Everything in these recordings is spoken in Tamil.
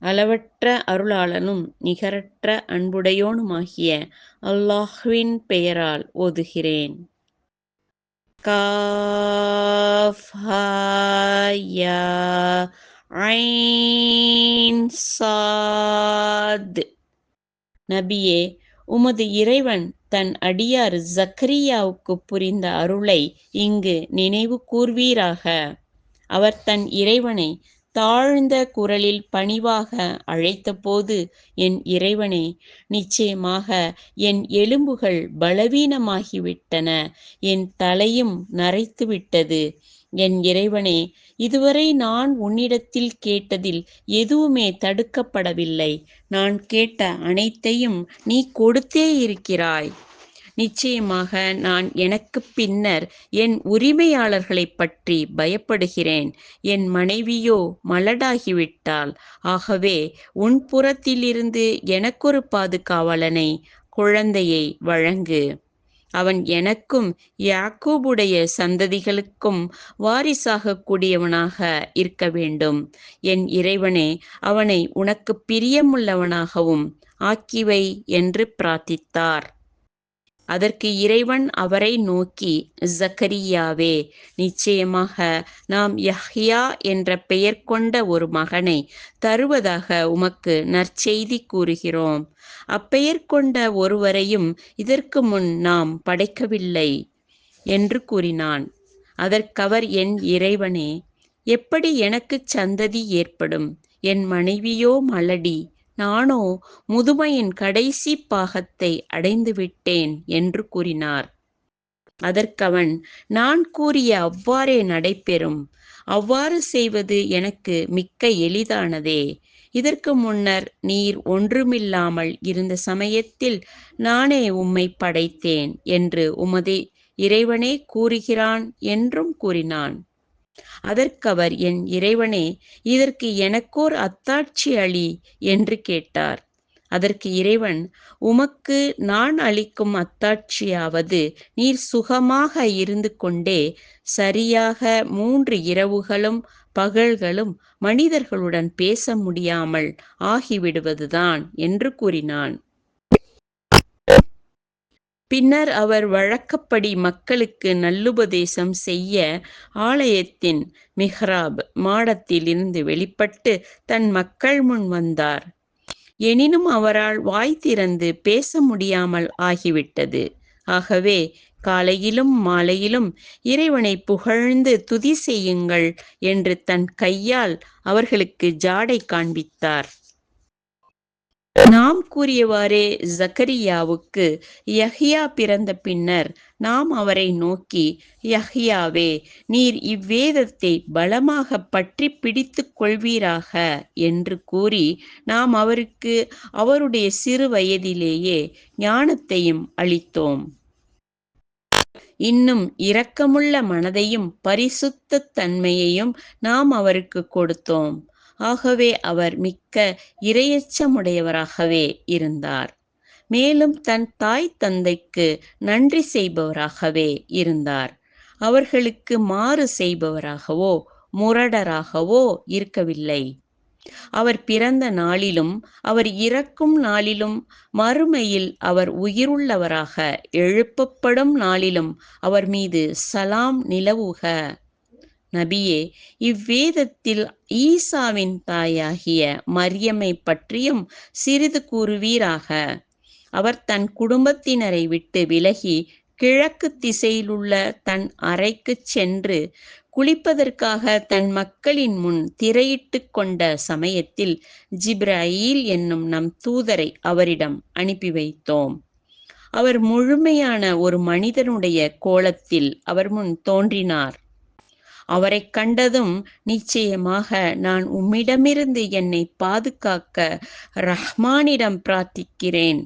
அளவற்ற அருளாளனும் நிகரற்ற அன்புடையோனுமாகிய அல்லாஹ்வின் பெயரால் ஓதுகிறேன். காஃப் சாத். நபியே உமது இறைவன் தன் அடியார் ஜக்கரியாவுக்கு புரிந்த அருளை இங்கு நினைவு கூர்வீராக அவர் தன் இறைவனை தாழ்ந்த குரலில் பணிவாக அழைத்தபோது என் இறைவனே நிச்சயமாக என் எலும்புகள் பலவீனமாகிவிட்டன. என் தலையும் நரைத்துவிட்டது. என் இறைவனே இதுவரை நான் உன்னிடத்தில் கேட்டதில் எதுவுமே தடுக்கப்படவில்லை. நான் கேட்ட அனைத்தையும் நீ கொடுத்தே இருக்கிறாய். நிச்சயமாக நான் எனக்கு பின்னர் என் உரிமையாளர்களை பற்றி பயப்படுகிறேன். என் மனைவியோ மலடாகிவிட்டாள். ஆகவே உன் புறத்திலிருந்து எனக்கொரு பாதுகாவலனை குழந்தையை வழங்கு. அவன் எனக்கும் யாக்கூபுடைய சந்ததிகளுக்கும் வாரிசாக கூடியவனாக இருக்க வேண்டும். என் இறைவனே அவனை உனக்கு பிரியமுள்ளவனாகவும் ஆக்கிவை என்று பிரார்த்தித்தார். அதற்கு இறைவன் அவரை நோக்கி ஜக்கரியாவே நிச்சயமாக நாம் யஹ்யா என்ற பெயர் கொண்ட ஒரு மகனை தருவதாக உமக்கு நற்செய்தி கூறுகிறோம். அப்பெயர் கொண்ட ஒருவரையும் இதற்கு முன் நாம் படைக்கவில்லை என்று கூறினான். அதற்கவர் என் இறைவனே எப்படி எனக்கு சந்ததி ஏற்படும்? என் மனைவியோ மலடி நானோ முதுமையின் கடைசி பாகத்தை அடைந்துவிட்டேன் என்று கூறினார். அதற்கவன் நான் கூறிய அவ்வாறே நடைபெறும். அவ்வாறு செய்வது எனக்கு மிக்க எளிதானதே. இதற்கு முன்னர் நீர் ஒன்றுமில்லாமல் இருந்த சமயத்தில் நானே உம்மை படைத்தேன் என்று உமது இறைவனே கூறுகிறான் என்றும் கூறினான். அதற்கவர் என் இறைவனே இதற்கு எனக்கோர் அத்தாட்சி அளி என்று கேட்டார். அதற்கு இறைவன் உமக்கு நான் அளிக்கும் அத்தாட்சியாவது நீர் சுகமாக இருந்து கொண்டே சரியாக மூன்று இரவுகளும் பகல்களும் மனிதர்களுடன் பேச முடியாமல் ஆகிவிடுவதுதான் என்று கூறினான். பின்னர் அவர் வழக்கப்படி மக்களுக்கு நல்லுபதேசம் செய்ய ஆலயத்தின் மிஹ்ராப் மாடத்தில் இருந்து வெளிப்பட்டு தன் மக்கள் முன் வந்தார். எனினும் அவரால் வாய் திறந்து பேச முடியாமல் ஆகிவிட்டது. ஆகவே காலையிலும் மாலையிலும் இறைவனை புகழ்ந்து துதி செய்யுங்கள் என்று தன் கையால் அவர்களுக்கு ஜாடை காண்பித்தார். நாம் கூறியவாறே ஜக்கரியாவுக்கு யஹ்யா பிறந்த பின்னர் நாம் அவரை நோக்கி யஹ்யாவே நீர் இவ்வேதத்தை பலமாக பற்றி பிடித்து கொள்வீராக? என்று கூறி நாம் அவருக்கு அவருடைய சிறு வயதிலேயே ஞானத்தையும் அளித்தோம். இன்னும் இரக்கமுள்ள மனதையும் பரிசுத்த தன்மையையும் நாம் அவருக்கு கொடுத்தோம். ஆகவே அவர் மிக்க இரையச்சமுடையவராகவே இருந்தார். மேலும் தன் தாய் தந்தைக்கு நன்றி செய்பவராகவே இருந்தார். அவர்களுக்கு மாறு செய்பவராகவோ முரடராகவோ இருக்கவில்லை. அவர் பிறந்த நாளிலும் அவர் இறக்கும் நாளிலும் மறுமையில் அவர் உயிருள்ளவராக எழுப்பப்படும் நாளிலும் அவர் மீது சலாம் நிலவுக. நபியே இவ்வேதத்தில் ஈசாவின் தாயாகிய மரியமை பற்றியும் சிறிது கூறுவீராக. அவர் தன் குடும்பத்தினரை விட்டு விலகி கிழக்கு திசையிலுள்ள தன் அறைக்கு சென்று குளிப்பதற்காக தன் மக்களின் முன் திரையிட்டு கொண்ட சமயத்தில் ஜிப்ராயில் என்னும் நம் தூதரை அவரிடம் அனுப்பி வைத்தோம். அவர் முழுமையான ஒரு மனிதனுடைய கோலத்தில் அவர் முன் தோன்றினார். அவரை கண்டதும் நிச்சயமாக நான் உம்மிடமிருந்து என்னை பாதுகாக்க ரஹ்மானிடம் பிரார்த்திக்கிறேன்.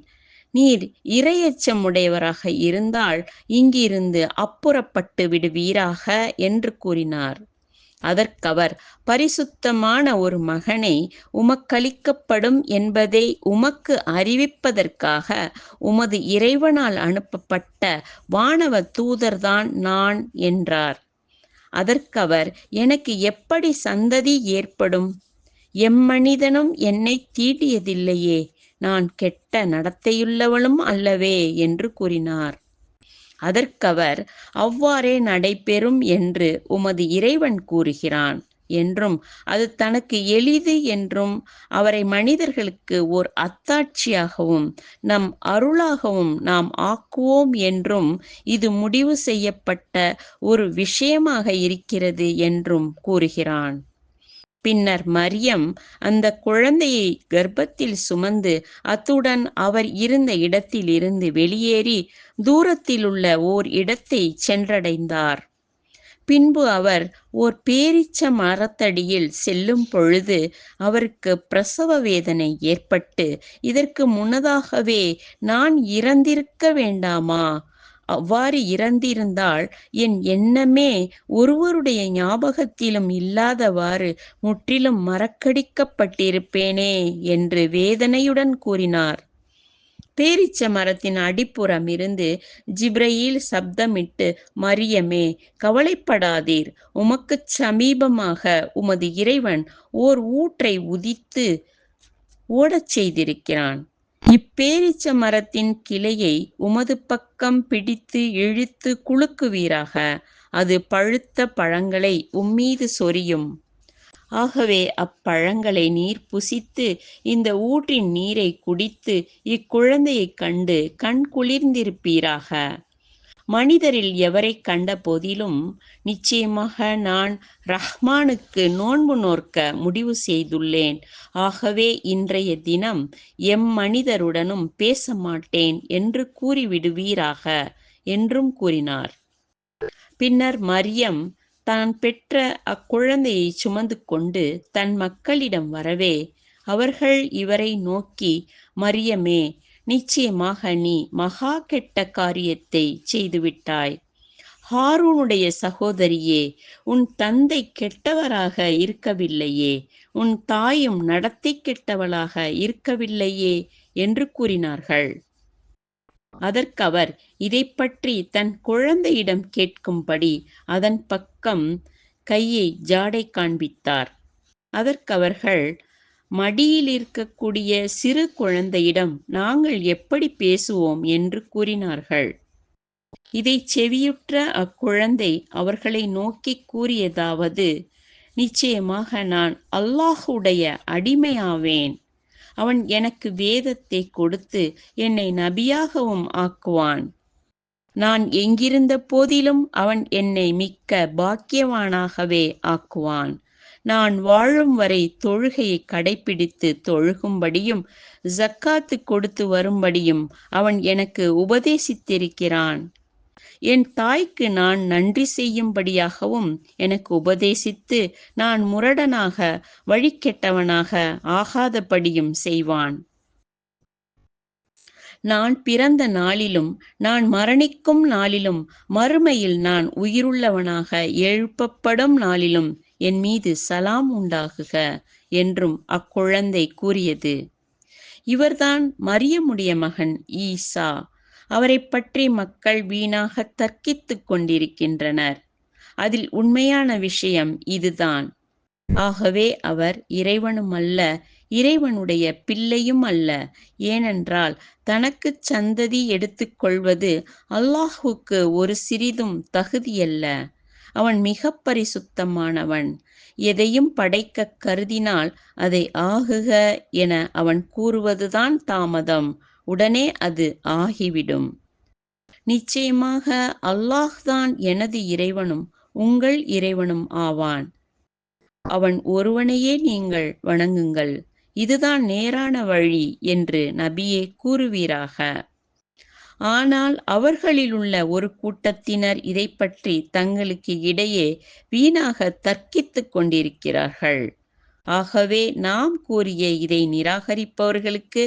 நீர் இரையச்சமுடையவராக இருந்தால் இங்கிருந்து அப்புறப்பட்டு விடுவீராக என்று கூறினார். அதற்கவர் பரிசுத்தமான ஒரு மகனை உமக்களிக்கப்படும் என்பதை உமக்கு அறிவிப்பதற்காக உமது இறைவனால் அனுப்பப்பட்ட வானவ தூதர்தான் நான் என்றார். அதற்கவர் எனக்கு எப்படி சந்ததி ஏற்படும்? எம்மனிதனும் என்னைத் தீட்டியதில்லையே நான் கெட்ட நடத்தையுள்ளவளும் அல்லவே என்று கூறினார். அதற்கவர் அவ்வாறே நடைபெறும் என்று உமது இறைவன் கூறுகிறான். என்றும் அது தனக்கு எளிது என்றும் அவரை மனிதர்களுக்கு ஓர் அத்தாட்சியாகவும் நம் அருளாகவும் நாம் ஆக்குவோம் என்றும் இது முடிவு செய்யப்பட்ட ஒரு விஷயமாக இருக்கிறது என்றும் கூறுகிறான். பின்னர் மரியம் அந்த குழந்தையை கர்ப்பத்தில் சுமந்து அத்துடன் அவர் இருந்த இடத்திலிருந்து வெளியேறி தூரத்திலுள்ள ஓர் இடத்தை சென்றடைந்தார். பின்பு அவர் ஓர் பேரிச்ச மரத்தடியில் செல்லும் பொழுது அவருக்கு பிரசவ வேதனை ஏற்பட்டு இதற்கு முன்னதாகவே நான் இறந்திருக்க வேண்டாமா? அவ்வாறு இறந்திருந்தால் என் எண்ணமே ஒருவருடைய ஞாபகத்திலும் இல்லாதவாறு முற்றிலும் மறக்கடிக்கப்பட்டிருப்பேனே என்று வேதனையுடன் கூறினார். பேரிச்ச மரத்தின் அடிப்புறம் இருந்து ஜிப்ரையில் சப்தமிட்டு மரியமே கவலைப்படாதீர். உமக்குச் சமீபமாக உமது இறைவன் ஓர் ஊற்றை உதித்து ஓடச் செய்திருக்கிறான். இப்பேரிச்ச மரத்தின் கிளையை உமது பக்கம் பிடித்து இழுத்து குலுக்குவீராக. அது பழுத்த பழங்களை உம்மீது சொரியும். ஆகவே அப்பழங்களை நீர் புசித்து இந்த ஊற்றின் நீரை குடித்து இக்குழந்தையைக் கண்டு கண் குளிர்ந்திருப்பீராக. மனிதரில் எவரை கண்ட போதிலும் நிச்சயமாக நான் ரஹ்மானுக்கு நோன்பு நோர்க்க முடிவு செய்துள்ளேன். ஆகவே இன்றைய தினம் எம் மனிதருடனும் பேச மாட்டேன் என்று கூறிவிடுவீராக என்றும் கூறினார். பின்னர் மரியம் தான் பெற்ற அக்குழந்தையை சுமந்து கொண்டு தன் மக்களிடம் வரவே அவர்கள் இவரை நோக்கி மரியமே நிச்சயமாக நீ மகா கெட்ட காரியத்தை செய்துவிட்டாய். ஹாரூனுடைய சகோதரியே உன் தந்தை கெட்டவராக இருக்கவில்லையே உன் தாயும் நடத்தை கெட்டவளாக இருக்கவில்லையே என்று கூறினார்கள். அதற்கவர் இதை பற்றி தன் குழந்தையிடம் கேட்கும்படி அதன் பக்கம் கையை ஜாடை காண்பித்தார். அதற்கவர்கள் மடியில் இருக்கக்கூடிய சிறு குழந்தையிடம் நாங்கள் எப்படி பேசுவோம்? என்று கூறினார்கள். இதை செவியுற்ற அக்குழந்தை அவர்களை நோக்கி கூறியதாவது நிச்சயமாக நான் அல்லாஹுடைய அடிமையாவேன். அவன் எனக்கு வேதத்தை கொடுத்து என்னை நபியாகவும் ஆக்குவான். நான் எங்கிருந்த போதிலும் அவன் என்னை மிக்க பாக்கியவானாகவே ஆக்குவான். நான் வாழும் வரை தொழுகையை கடைபிடித்து தொழுகும்படியும் ஜக்காத்து கொடுத்து வரும்படியும் அவன் எனக்கு உபதேசித்திருக்கிறான். என் தாய்க்கு நான் நன்றி செய்யும்படியாகவும் எனக்கு உபதேசித்து நான் முரடனாக வழிகெட்டவனாக ஆகாதபடியும் செய்வான். நான் பிறந்த நாளிலும் நான் மரணிக்கும் நாளிலும் மறுமையில் நான் உயிருள்ளவனாக எழுப்பப்படும் நாளிலும் என் மீது சலாம் உண்டாகுக என்றும் அக்குழந்தை கூறியது. இவர்தான் மரியமுடைய மகன் ஈசா. அவரை பற்றி மக்கள் வீணாக தர்க்கித்துக் கொண்டிருக்கின்றனர். அதில் உண்மையான விஷயம் இதுதான். ஆகவே அவர் இறைவனும் அல்ல இறைவனுடைய பிள்ளையும் அல்ல ஏனென்றால் தனக்கு சந்ததி எடுத்துக்கொள்வது அல்லாஹுக்கு ஒரு சிறிதும் தகுதியல்ல. அவன் மிக பரிசுத்தமானவன். எதையும் படைக்க கருதினால் அதை ஆகுக என அவன் கூறுவதுதான் தாமதம். உடனே அது ஆகிவிடும். நிச்சயமாக அல்லாஹ்தான் எனது இறைவனும் உங்கள் இறைவனும் ஆவான். அவன் ஒருவனையே நீங்கள் வணங்குங்கள். இதுதான் நேரான வழி என்று நபியே கூறுவீராக. ஆனால் அவர்களில் உள்ள ஒரு கூட்டத்தினர் இதை பற்றி தங்களுக்கு இடையே வீணாக தர்க்கித்துக் கொண்டிருக்கிறார்கள். ஆகவே நாம் கூறிய இதை நிராகரிப்பவர்களுக்கு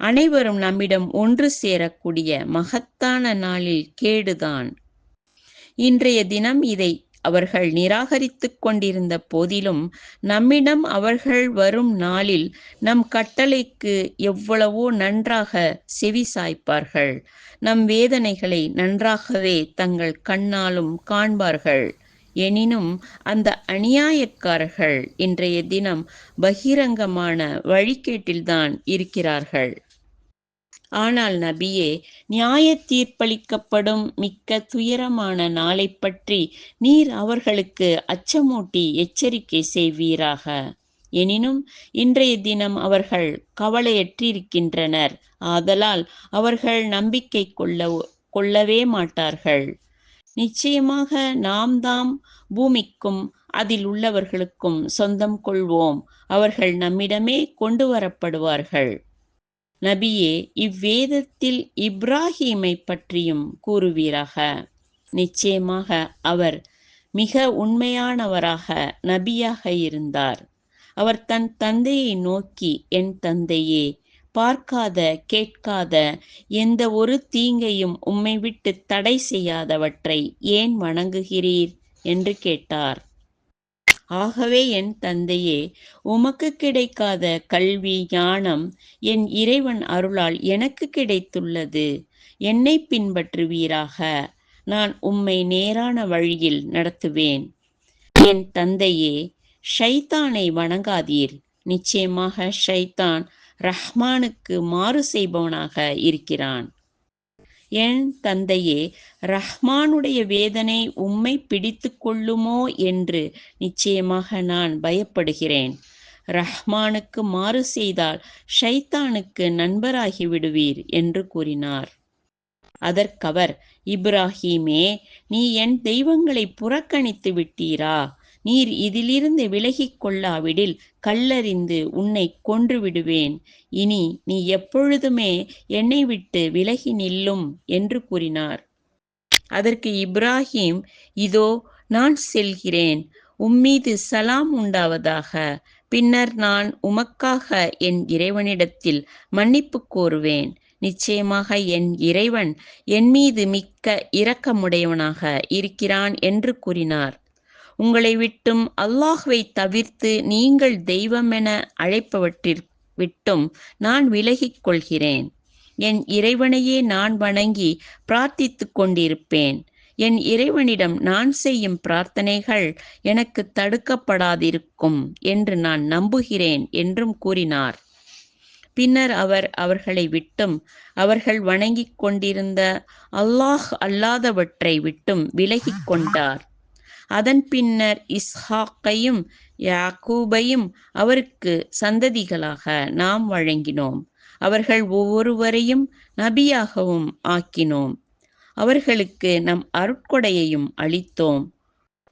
அனைவரும் நம்மிடம் ஒன்று சேரக்கூடிய மகத்தான நாளில் கேடுதான். இன்றைய தினம் இதை அவர்கள் நிராகரித்துக் கொண்டிருந்த போதிலும் நம்மிடம் அவர்கள் வரும் நாளில் நம் கட்டளைக்கு எவ்வளவோ நன்றாக செவி சாய்ப்பார்கள் நம் வேதனைகளை நன்றாகவே தங்கள் கண்ணாலும் காண்பார்கள். எனினும் அந்த அநியாயக்காரர்கள் இன்றைய தினம் பகிரங்கமான வழிகேட்டில்தான் இருக்கிறார்கள். ஆனால் நபியே நியாய தீர்ப்பளிக்கப்படும் மிக்க துயரமான நாளை பற்றி நீர் அவர்களுக்கு அச்சமூட்டி எச்சரிக்கை செய்வீராக. எனினும் இன்றைய தினம் அவர்கள் கவலையற்றிருக்கின்றனர். ஆதலால் அவர்கள் நம்பிக்கை கொள்ள கொள்ளவே மாட்டார்கள். நிச்சயமாக நாம் தாம் பூமிக்கும் அதில் உள்ளவர்களுக்கும் சொந்தம் கொள்வோம். அவர்கள் நம்மிடமே கொண்டு வரப்படுவார்கள். நபியே இவ்வேதத்தில் இப்ராஹீமை பற்றியும் கூறுவீராக. நிச்சயமாக அவர் மிக உண்மையானவராக நபியாக இருந்தார். அவர் தன் தந்தையை நோக்கி என் தந்தையே பார்க்காத கேட்காத எந்த ஒரு தீங்கையும் உம்மை விட்டு தடை செய்யாதவற்றை ஏன் வணங்குகிறீர்? என்று கேட்டார். ஆகவே என் தந்தையே உமக்கு கிடைக்காத கல்வி ஞானம் என் இறைவன் அருளால் எனக்கு கிடைத்துள்ளது. என்னை பின்பற்றுவீராக? நான் உம்மை நேரான வழியில் நடத்துவேன். என் தந்தையே ஷைத்தானை வணங்காதீர். நிச்சயமாக ஷைத்தான் ரஹ்மானுக்கு மாறு செய்பவனாக இருக்கிறான். என் தந்தையே ரஹ்மானுடைய வேதனை உம்மை பிடித்து கொள்ளுமோ என்று நிச்சயமாக நான் பயப்படுகிறேன். ரஹ்மானுக்கு மாறு செய்தால் ஷைத்தானுக்கு நண்பராகி விடுவீர் என்று கூறினார். அதற்கவர் இப்ராஹீமே நீ என் தெய்வங்களை புறக்கணித்து விட்டீரா? நீர் இதிலிருந்து விலகிக் கொள்ளாவிடில் கல்லறிந்து உன்னை கொன்று விடுவேன் இனி நீ எப்பொழுதுமே என்னை விட்டு விலகி நில்லும் என்று கூறினார். அதற்கு இப்ராஹிம் இதோ நான் செல்கிறேன். உம்மீது சலாம் உண்டாவதாக. பின்னர் நான் உமக்காக என் இறைவனிடத்தில் மன்னிப்பு கோருவேன். நிச்சயமாக என் இறைவன் என் மீது மிக்க இரக்கமுடையவனாக இருக்கிறான் என்று கூறினார். உங்களை விட்டும் அல்லாஹ்வை தவிர்த்து நீங்கள் தெய்வமென அழைப்பவற்றிற் விட்டும் நான் விலகிக் கொள்கிறேன். என் இறைவனையே நான் வணங்கி பிரார்த்தித்து கொண்டிருப்பேன். என் இறைவனிடம் நான் செய்யும் பிரார்த்தனைகள் எனக்கு தடுக்கப்படாதிருக்கும் என்று நான் நம்புகிறேன் என்றும் கூறினார். பின்னர் அவர் அவர்களை விட்டும் அவர்கள் வணங்கிக் கொண்டிருந்த அல்லாஹ் அல்லாதவற்றை விட்டும் விலகிக் கொண்டார். அதன் பின்னர் இஸ்ஹாக்கையும் யாக்கூபையும் அவருக்கு சந்ததிகளாக நாம் வழங்கினோம். அவர்கள் ஒவ்வொருவரையும் நபியாகவும் ஆக்கினோம். அவர்களுக்கு நம் அருட்கொடையையும் அளித்தோம்.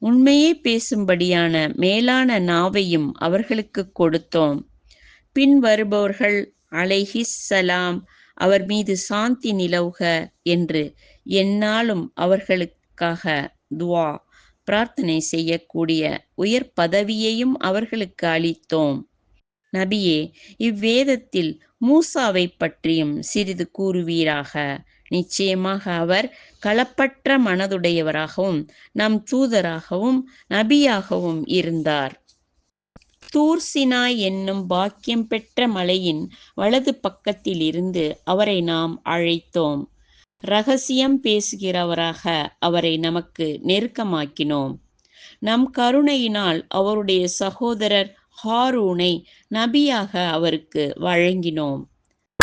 உண்மையே பேசும்படியான மேலான நாவையும் அவர்களுக்கு கொடுத்தோம். பின் வருபவர்கள் அலைஹிஸ் சலாம் அவர் மீது சாந்தி நிலவுக என்று எந்நாளும் அவர்களுக்காக துவா. பிரார்த்தனை செய்யக்கூடிய உயர் பதவியையும் அவர்களுக்கு அளித்தோம். நபியே இவ்வேதத்தில் மூசாவை பற்றியும் சிறிது கூறுவீராக. நிச்சயமாக அவர் களப்பற்ற மனதுடையவராகவும் நம் தூதராகவும் நபியாகவும் இருந்தார். தூர்சினாய் என்னும் பாக்கியம் பெற்ற மலையின் வலது பக்கத்தில் இருந்து அவரை நாம் அழைத்தோம். ரகசியம் பேசுகிறவராக அவரை நமக்கு நெருக்கமாக்கினோம். நம் கருணையினால் அவருடைய சகோதரர் ஹாரூனை நபியாக அவருக்கு வழங்கினோம்.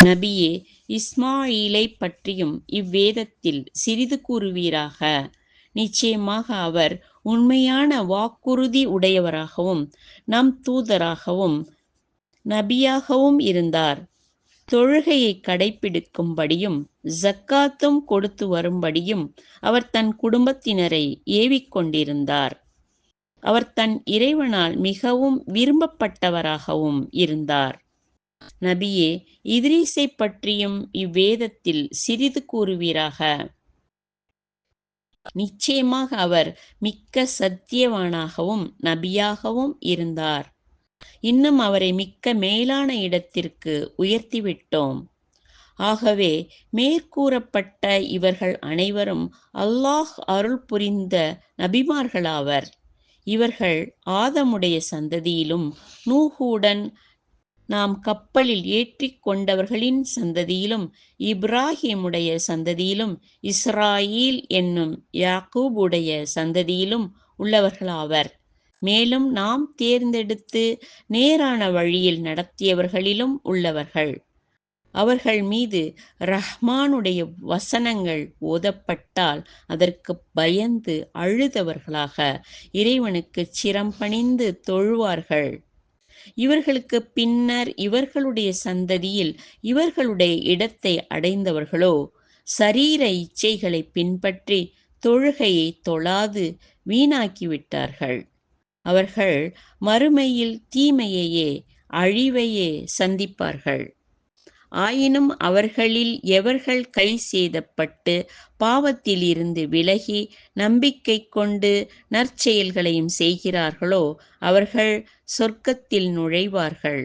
நபியே இஸ்மாயிலை பற்றியும் இவ்வேதத்தில் சிறிது கூறுவீராக. நிச்சயமாக அவர் உண்மையான வாக்குறுதி உடையவராகவும் நம் தூதராகவும் நபியாகவும் இருந்தார். தொழுகையை கடைபிடிக்கும்படியும் ஜக்காத்தும் கொடுத்து வரும்படியும் அவர் தன் குடும்பத்தினரை ஏவிக்கொண்டிருந்தார். அவர் தன் இறைவனால் மிகவும் விரும்பப்பட்டவராகவும் இருந்தார். நபியே இதிரீசை பற்றியும் இவ்வேதத்தில் சிறிது கூறுவீராக. நிச்சயமாக அவர் மிக்க சத்தியவானாகவும் நபியாகவும் இருந்தார். இன்னும் அவரை மிக்க மேலான இடத்திற்கு உயர்த்திவிட்டோம். ஆகவே மேற்கூறப்பட்ட இவர்கள் அனைவரும் அல்லாஹ் அருள் புரிந்த நபிமார்களாவர். இவர்கள் ஆதமுடைய சந்ததியிலும் நூஹுடன் நாம் கப்பலில் ஏற்றி கொண்டவர்களின் சந்ததியிலும் இப்ராஹிமுடைய சந்ததியிலும் இஸ்ராயில் என்னும் யாக்கூபுடைய சந்ததியிலும் உள்ளவர்களாவர். மேலும் நாம் தேர்ந்தெடுத்து நேரான வழியில் நடத்தியவர்களிலும் உள்ளவர்கள். அவர்கள் மீது ரஹ்மானுடைய வசனங்கள் ஓதப்பட்டால் அதற்கு பயந்து அழுதவர்களாக இறைவனுக்கு சிரம் பணிந்து தொழுவார்கள். இவர்களுக்கு பின்னர் இவர்களுடைய சந்ததியில் இவர்களுடைய இடத்தை அடைந்தவர்களோ சரீர இச்சைகளை பின்பற்றி தொழுகையை தொழாது வீணாக்கிவிட்டார்கள். அவர்கள் மறுமையில் தீமையையே அழிவையே சந்திப்பார்கள். ஆயினும் அவர்களில் எவர்கள் கை சேதப்பட்டு பாவத்திலிருந்து விலகி நம்பிக்கை கொண்டு நற்செயல்களையும் செய்கிறார்களோ அவர்கள் சொர்க்கத்தில் நுழைவார்கள்.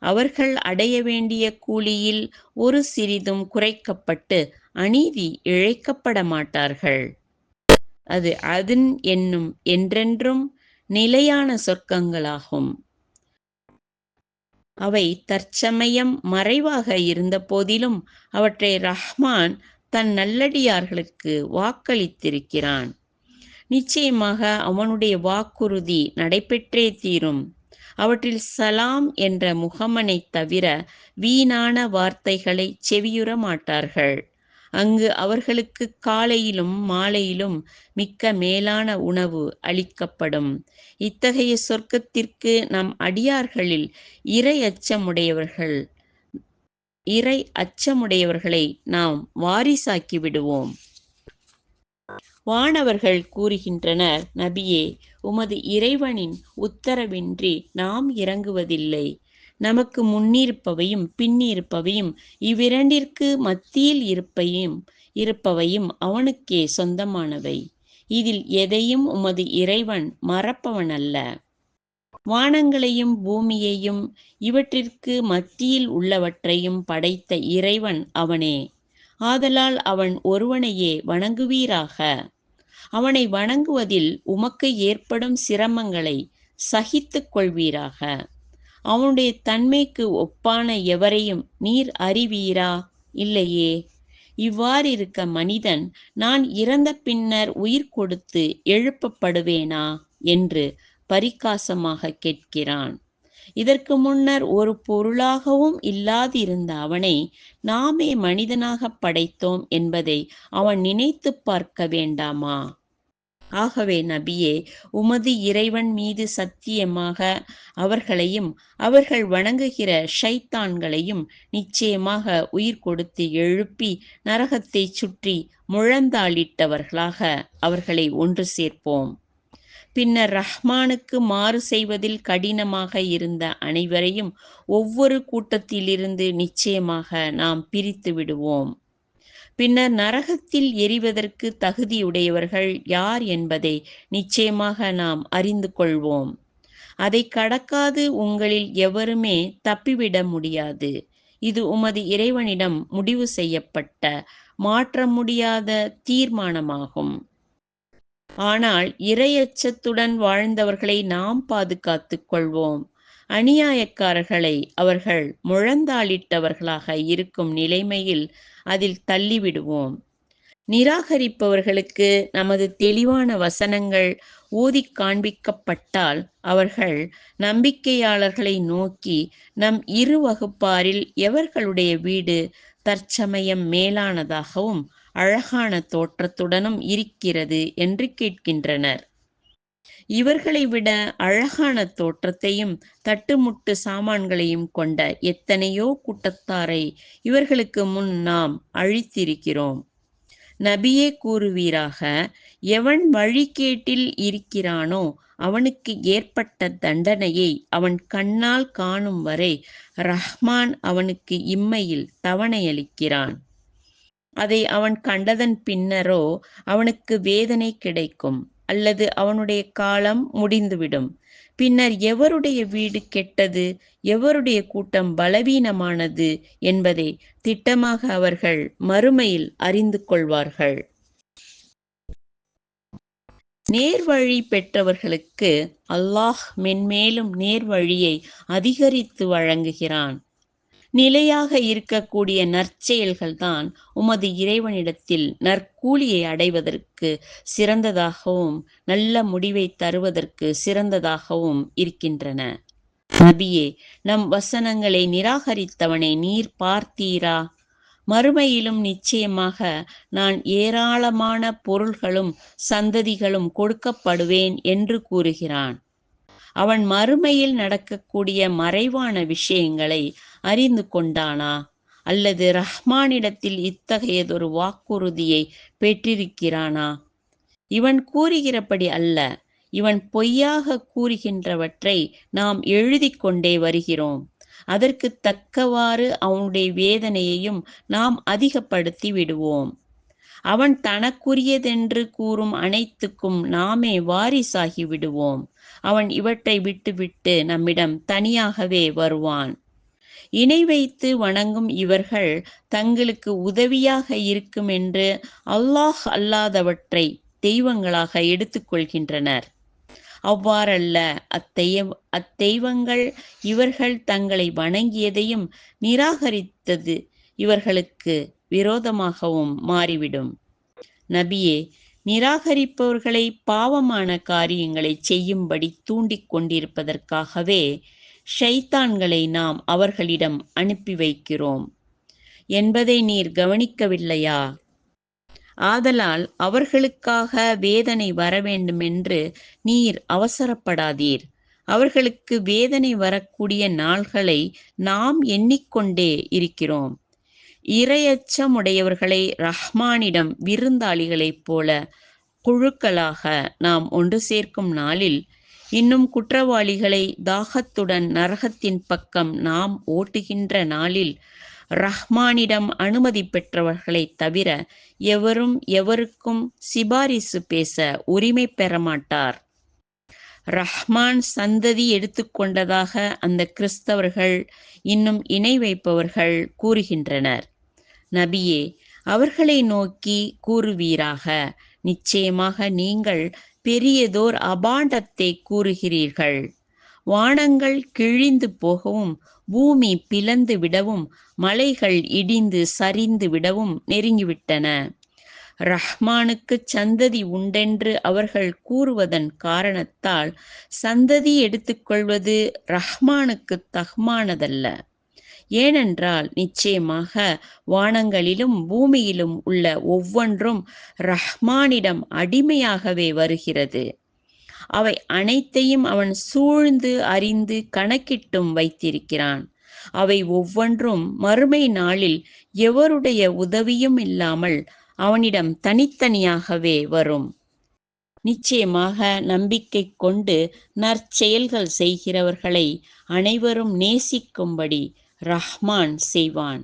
அவர்கள் அடைய வேண்டிய கூலியில் ஒரு சிறிதும் குறைக்கப்பட்டு அநீதி இழைக்கப்பட மாட்டார்கள். அது அதன் என்னும் என்றென்றும் நிலையான சொர்க்கங்களாகும். அவை தற்சமயம் மறைவாக இருந்த போதிலும் அவற்றை ரஹ்மான் தன் நல்லடியார்களுக்கு வாக்களித்திருக்கிறான். நிச்சயமாக அவனுடைய வாக்குறுதி நடைபெற்றே தீரும். அவற்றில் சலாம் என்ற முகமனை தவிர வீணான வார்த்தைகளை செவியுற மாட்டார்கள். அங்கு அவர்களுக்கு காலையிலும் மாலையிலும் மிக்க மேலான உணவு அளிக்கப்படும். இத்தகைய சொர்க்கத்திற்கு நம் அடியார்களில் இறை அச்சமுடையவர்கள் இறை அச்சமுடையவர்களை நாம் வாரிசாக்கி விடுவோம். வானவர்கள் கூறுகின்றனர் நபியே உமது இறைவனின் உத்தரவின்றி நாம் இறங்குவதில்லை. நமக்கு முன்னிருப்பவையும் பின்னிருப்பவையும் இவ்விரண்டிற்கு மத்தியில் இருப்பையும் இருப்பவையும் அவனுக்கே சொந்தமானவை. இதில் எதையும் உமது இறைவன் மறப்பவன் அல்ல வானங்களையும் பூமியையும் இவற்றிற்கு மத்தியில் உள்ளவற்றையும் படைத்த இறைவன் அவனே. ஆதலால் அவன் ஒருவனையே வணங்குவீராக. அவனை வணங்குவதில் உமக்கு ஏற்படும் சிரமங்களை சகித்துக் கொள்வீராக. அவனுடைய தன்மைக்கு ஒப்பான எவரையும் நீர் அறிவீரா? இல்லையே. இவ்வாறிருக்க மனிதன் நான் இறந்த பின்னர் உயிர் கொடுத்து எழுப்பப்படுவேனா? என்று பரிகாசமாக கேட்கிறான். இதற்கு முன்னர் ஒரு பொருளாகவும் இல்லாதிருந்த அவனை நாமே மனிதனாக படைத்தோம் என்பதை அவன் நினைத்து பார்க்க வேண்டாமா? ஆகவே நபியே உமது இறைவன் மீது சத்தியமாக அவர்களையும் அவர்கள் வணங்குகிற ஷைத்தான்களையும் நிச்சயமாக உயிர் கொடுத்து எழுப்பி நரகத்தை சுற்றி முழந்தாளிட்டவர்களாக அவர்களை ஒன்று சேர்ப்போம். பின்னர் ரஹ்மானுக்கு மாறு செய்வதில் கடினமாக இருந்த அனைவரையும் ஒவ்வொரு கூட்டத்திலிருந்து நிச்சயமாக நாம் பிரித்து விடுவோம். பின்னர் நரகத்தில் எரிவதற்கு தகுதியுடையவர்கள் யார் என்பதை நிச்சயமாக நாம் அறிந்து கொள்வோம். அதை கடக்காது உங்களில் எவருமே தப்பிவிட முடியாது. இது உமது இறைவனிடம் முடிவு செய்யப்பட்ட மாற்ற முடியாத தீர்மானமாகும். ஆனால் இரையச்சத்துடன் வாழ்ந்தவர்களை நாம் பாதுகாத்துக் கொள்வோம். அநியாயக்காரர்களை அவர்கள் முழந்தாளிட்டவர்களாக இருக்கும் நிலைமையில் அதில் தள்ளிவிடுவோம். நிராகரிப்பவர்களுக்கு நமது தெளிவான வசனங்கள் ஊதி காண்பிக்கப்பட்டால் அவர்கள் நம்பிக்கையாளர்களை நோக்கி நம் இரு வகுப்பாரில் எவர்களுடைய வீடு தற்சமயம் மேலானதாகவும் அழகான தோற்றத்துடனும் இருக்கிறது என்று கேட்கின்றனர். இவர்களை விட அழகான தோற்றத்தையும் தட்டுமுட்டு சாமான்களையும் கொண்ட எத்தனையோ கூட்டத்தாரை இவர்களுக்கு முன் நாம் அழித்திருக்கிறோம். நபியே கூறுவீராக எவன் வழிகேட்டில் இருக்கிறானோ அவனுக்கு ஏற்பட்ட தண்டனையை அவன் கண்ணால் காணும் வரை ரஹ்மான் அவனுக்கு இம்மையில் தவணையளிக்கிறான். அதை அவன் கண்டதன் பின்னரோ அவனுக்கு வேதனை கிடைக்கும். அல்லது அவனுடைய காலம் முடிந்துவிடும். பின்னர் எவருடைய வீடு கெட்டது எவருடைய கூட்டம் பலவீனமானது என்பதை திட்டமாக அவர்கள் மறுமையில் அறிந்து கொள்வார்கள். நேர்வழி பெற்றவர்களுக்கு அல்லாஹ் மென்மேலும் நேர்வழியை அதிகரித்து வழங்குகிறான். நிலையாக இருக்கக்கூடிய நற்செயல்கள் தான் உமது இறைவனிடத்தில் நற்கூலியை அடைவதற்கு சிறந்ததாகவும் நல்ல முடிவை தருவதற்கு சிறந்ததாகவும் இருக்கின்றன. நபியே நம் வசனங்களை நிராகரித்தவனை நீர் பார்த்தீரா? மறுமையிலும் நிச்சயமாக நான் ஏராளமான பொருள்களும் சந்ததிகளும் கொடுக்கப்படுவேன் என்று கூறுகிறான். அவன் மறுமையில் நடக்கக்கூடிய மறைவான விஷயங்களை அறிந்து கொண்டானா? அல்லது ரஹ்மானிடத்தில் இத்தகையதொரு வாக்குறுதியை பெற்றிருக்கிறானா? இவன் கூறுகிறபடி அல்ல. இவன் பொய்யாக கூறுகின்றவற்றை நாம் எழுதி கொண்டே வருகிறோம். அதற்கு தக்கவாறு அவனுடைய வேதனையையும் நாம் அதிகப்படுத்தி விடுவோம். அவன் தனக்குரியதென்று கூறும் அனைத்துக்கும் நாமே வாரிசாகி விடுவோம். அவன் இவற்றை விட்டுவிட்டு நம்மிடம் தனியாகவே வருவான். இணை வைத்து வணங்கும் இவர்கள் தங்களுக்கு உதவியாக இருக்கும் என்று அல்லாஹ் அல்லாதவற்றை தெய்வங்களாக எடுத்துக்கொள்கின்றனர் அவ்வாறல்ல அத்தெய்வ அத்தெய்வங்கள் இவர்கள் தங்களை வணங்கியதையும் நிராகரித்தது இவர்களுக்கு விரோதமாகவும் மாறிவிடும். நபியே நிராகரிப்பவர்களை பாவமான காரியங்களை செய்யும்படி தூண்டிக் கொண்டிருப்பதற்காகவே ஷைத்தான்களை நாம் அவர்களிடம் அனுப்பி வைக்கிறோம். என்பதை நீர் கவனிக்கவில்லையா? ஆதலால் அவர்களுக்காக வேதனை வரவேண்டுமென்று நீர் அவசரப்படாதீர். அவர்களுக்கு வேதனை வரக்கூடிய நாள்களை நாம் எண்ணிக்கொண்டே இருக்கிறோம். இரையச்சமுடையவர்களை ரஹ்மானிடம் விருந்தாளிகளைப் போல குழுக்களாக நாம் ஒன்று சேர்க்கும் நாளில் இன்னும் குற்றவாளிகளை தாகத்துடன் நரகத்தின் பக்கம் நாம் ஓட்டுகின்ற நாளில் ரஹ்மானிடம் அனுமதி பெற்றவர்களை தவிர எவரும் எவருக்கும் சிபாரிசு பேச உரிமை பெற மாட்டார். ரஹ்மான் சந்ததி எடுத்துக்கொண்டதாக அந்த கிறிஸ்தவர்கள் இன்னும் இணை வைப்பவர்கள் கூறுகின்றனர். நபியே அவர்களை நோக்கி கூறுவீராக. நிச்சயமாக நீங்கள் பெரியதோர் அபாண்டத்தை கூறுகிறீர்கள். வானங்கள் கிழிந்து போகவும் பூமி பிளந்து விடவும் மலைகள் இடிந்து சரிந்து விடவும் நெருங்கிவிட்டன. ரஹ்மானுக்கு சந்ததி உண்டென்று அவர்கள் கூறுவதன் காரணத்தால் சந்ததி எடுத்துக்கொள்வது ரஹ்மானுக்கு தகுமானதல்ல. ஏனென்றால் நிச்சயமாக வானங்களிலும் பூமியிலும் உள்ள ஒவ்வொன்றும் ரஹ்மானிடம் அடிமையாகவே வருகிறது. அவை அனைத்தையும் அவன் சூழ்ந்து அறிந்து கணக்கிட்டும் வைத்திருக்கிறான். அவை ஒவ்வொன்றும் மறுமை நாளில் எவருடைய உதவியும் இல்லாமல் அவனிடம் தனித்தனியாகவே வரும். நிச்சயமாக நம்பிக்கை கொண்டு நற்செயல்கள் செய்கிறவர்களை அனைவரும் நேசிக்கும்படி ரஹ்மான் செய்வான்.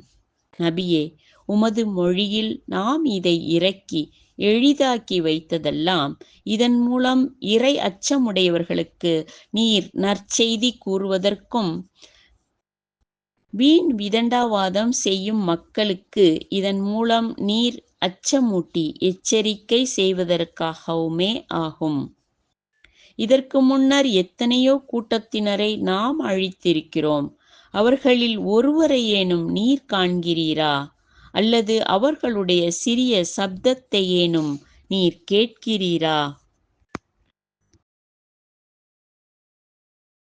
நபியே உமது மொழியில் நாம் இதை இறக்கி எளிதாக்கி வைத்ததெல்லாம் இதன் மூலம் இறை அச்சமுடையவர்களுக்கு நீர் நற்செய்தி கூறுவதற்கும் வீண் விதண்டாவாதம் செய்யும் மக்களுக்கு இதன் மூலம் நீர் அச்சமூட்டி எச்சரிக்கை செய்வதற்காகவுமே ஆகும். இதற்கு முன்னர் எத்தனையோ கூட்டத்தினரை நாம் அழித்திருக்கிறோம். அவர்களில் ஒருவரையேனும் நீர் காண்கிறீரா? அல்லது அவர்களுடைய சிறிய சப்தத்தையேனும் நீர் கேட்கிறீரா?